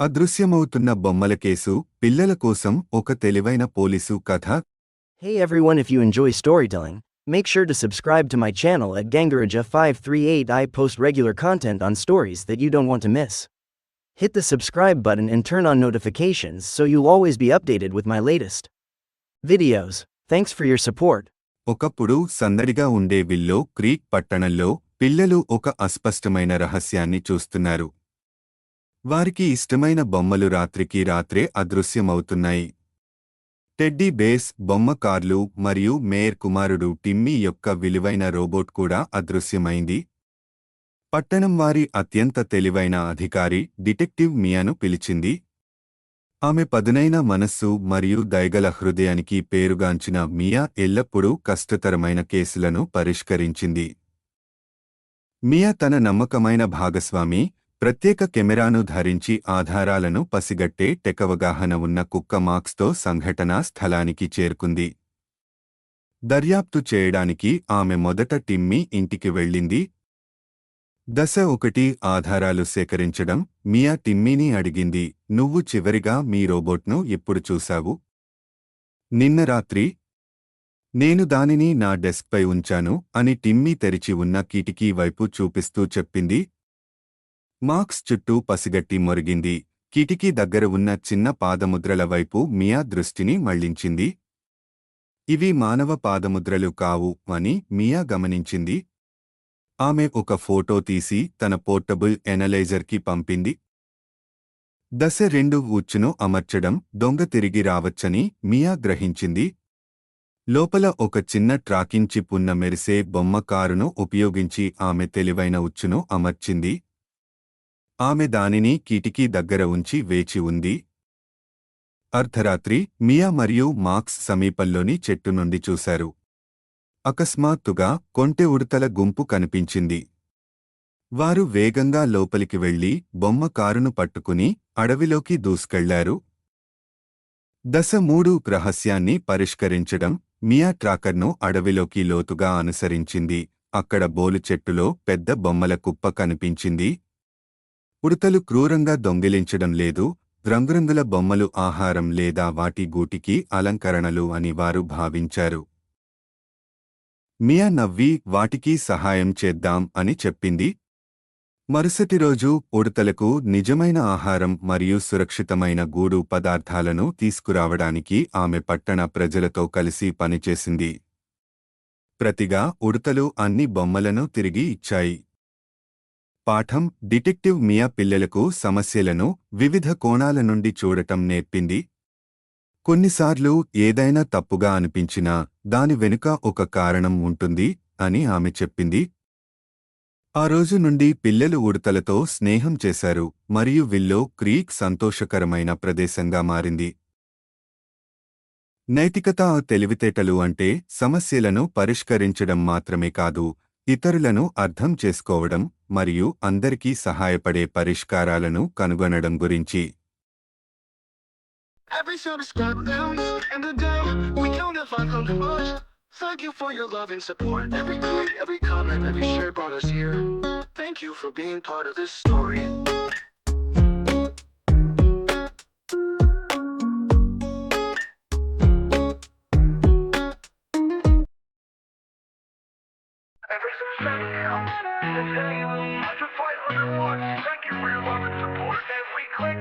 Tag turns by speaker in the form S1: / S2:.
S1: అదృశ్యమవుతున్న బొమ్మల కేసు పిల్లల కోసం ఒక తెలివైన పోలీసు కథ
S2: Hey everyone, if you enjoy storytelling, make sure to subscribe to my channel at Gangaraja538. I post regular content on stories that you don't want to miss. Hit the subscribe button and turn on notifications so you'll always be updated with my latest videos. Thanks for your support.
S1: ఒకప్పుడు సందడిగా ఉండే willow creek పట్టణంలో పిల్లలు ఒక అస్పష్టమైన రహస్యాన్ని చూస్తున్నారు వారికి ఇష్టమైన బొమ్మలు రాత్రికి రాత్రే అదృశ్యమవుతున్నాయి. టెడ్డీ బేస్ బొమ్మ కార్లు మరియు మేయర్ కుమారుడు టిమ్మీ యొక్క విలువైన రోబోట్ కూడా అదృశ్యమైంది. పట్టణం వారి అత్యంత తెలివైన అధికారి డిటెక్టివ్ మియాను పిలిచింది. ఆమె పదునైన మనస్సు మరియు దయగల హృదయానికి పేరుగాంచిన మియా ఎల్లప్పుడూ కష్టతరమైన కేసులను పరిష్కరించింది. మియా తన నమ్మకమైన భాగస్వామి ప్రత్యేక కెమెరాను ధరించి ఆధారాలను పసిగట్టే టెకవగాహన ఉన్న కుక్క మార్క్స్తో సంఘటనా స్థలానికి చేరుకుంది. దర్యాప్తు చేయడానికి ఆమె మొదట టిమ్మీ ఇంటికి వెళ్ళింది. దశ ఒకటి ఆధారాలు సేకరించడం మియా టిమ్మీని అడిగింది. నువ్వు చివరిగా మీ రోబోట్ను ఎప్పుడు చూశావు? నిన్న రాత్రి నేను దానిని నా డెస్క్పై ఉంచాను అని టిమ్మీ తెరిచి ఉన్న కిటికీ వైపు చూపిస్తూ చెప్పింది. మార్క్స్ చుట్టూ పసిగట్టి మొరిగింది. కిటికీ దగ్గర ఉన్న చిన్న పాదముద్రల వైపు మియా దృష్టిని మళ్ళించింది ఇవి మానవ పాదముద్రలు కావు అని మియా గమనించింది. ఆమె ఒక ఫోటో తీసి తన పోర్టబుల్ ఎనలైజర్కి పంపింది. దశ రెండు ఉచ్చును అమర్చడం దొంగ తిరిగి రావచ్చని మియా గ్రహించింది. లోపల ఒక చిన్న ట్రాకింగ్ చిప్ ఉన్న మెరిసే బొమ్మ కారును ఉపయోగించి ఆమె తెలివైన ఉచ్చును అమర్చింది. ఆమె దానిని కిటికీ దగ్గర ఉంచి వేచి ఉంది. అర్ధరాత్రి మియా మరియు మార్క్స్ సమీపంలోని చెట్టు నుండి చూశారు. అకస్మాత్తుగా కొంటె ఉడతల గుంపు కనిపించింది. వారు వేగంగా లోపలికి వెళ్ళి బొమ్మ కారును పట్టుకుని అడవిలోకి దూసుకెళ్ళారు. దశ మూడు రహస్యాన్ని పరిష్కరించడం మియా ట్రాకర్ను అడవిలోకి లోతుగా అనుసరించింది. అక్కడ బోలు చెట్టులో పెద్ద బొమ్మల కుప్ప కనిపించింది. ఉడతలు క్రూరంగా దొంగిలించడం లేదు రంగురంగుల బొమ్మలు ఆహారం లేదా వాటి గూటికి అలంకరణలు అని వారు భావించారు. మియా నవ్వి వాటికి సహాయం చేద్దాం అని చెప్పింది. మరుసటి రోజు ఉడతలకు నిజమైన ఆహారం మరియు సురక్షితమైన గూడు పదార్థాలను తీసుకురావడానికి ఆమె పట్టణ ప్రజలతో కలిసి పనిచేసింది. ప్రతిగా ఉడతలు అన్ని బొమ్మలను తిరిగి ఇచ్చాయి. పాఠం డిటెక్టివ్ మియా పిల్లలకు సమస్యలను వివిధ కోణాల నుండి చూడటం నేర్పింది. కొన్నిసార్లు ఏదైనా తప్పుగా అనిపించినా దాని వెనుక ఒక కారణం ఉంటుంది అని ఆమె చెప్పింది. ఆ రోజు నుండి పిల్లలు ఉడతలతో స్నేహం చేశారు మరియు విల్లో క్రీక్ సంతోషకరమైన ప్రదేశంగా మారింది. నైతికత తెలివితేటలు అంటే సమస్యలను పరిష్కరించడం మాత్రమే కాదు ఇతరులను అర్థం చేసుకోవడం మరియు అందరికీ సహాయపడే పరిష్కారాలను కనుగొనడం గురించి
S3: Every subscribe down and the we don't have fun. Thank you for your love and support. Every tweet, every comment, every share brought us here. Thank you for being part of this story. Ever since that count, the day, much a 500 watts. Thank you for your love and support. Every click,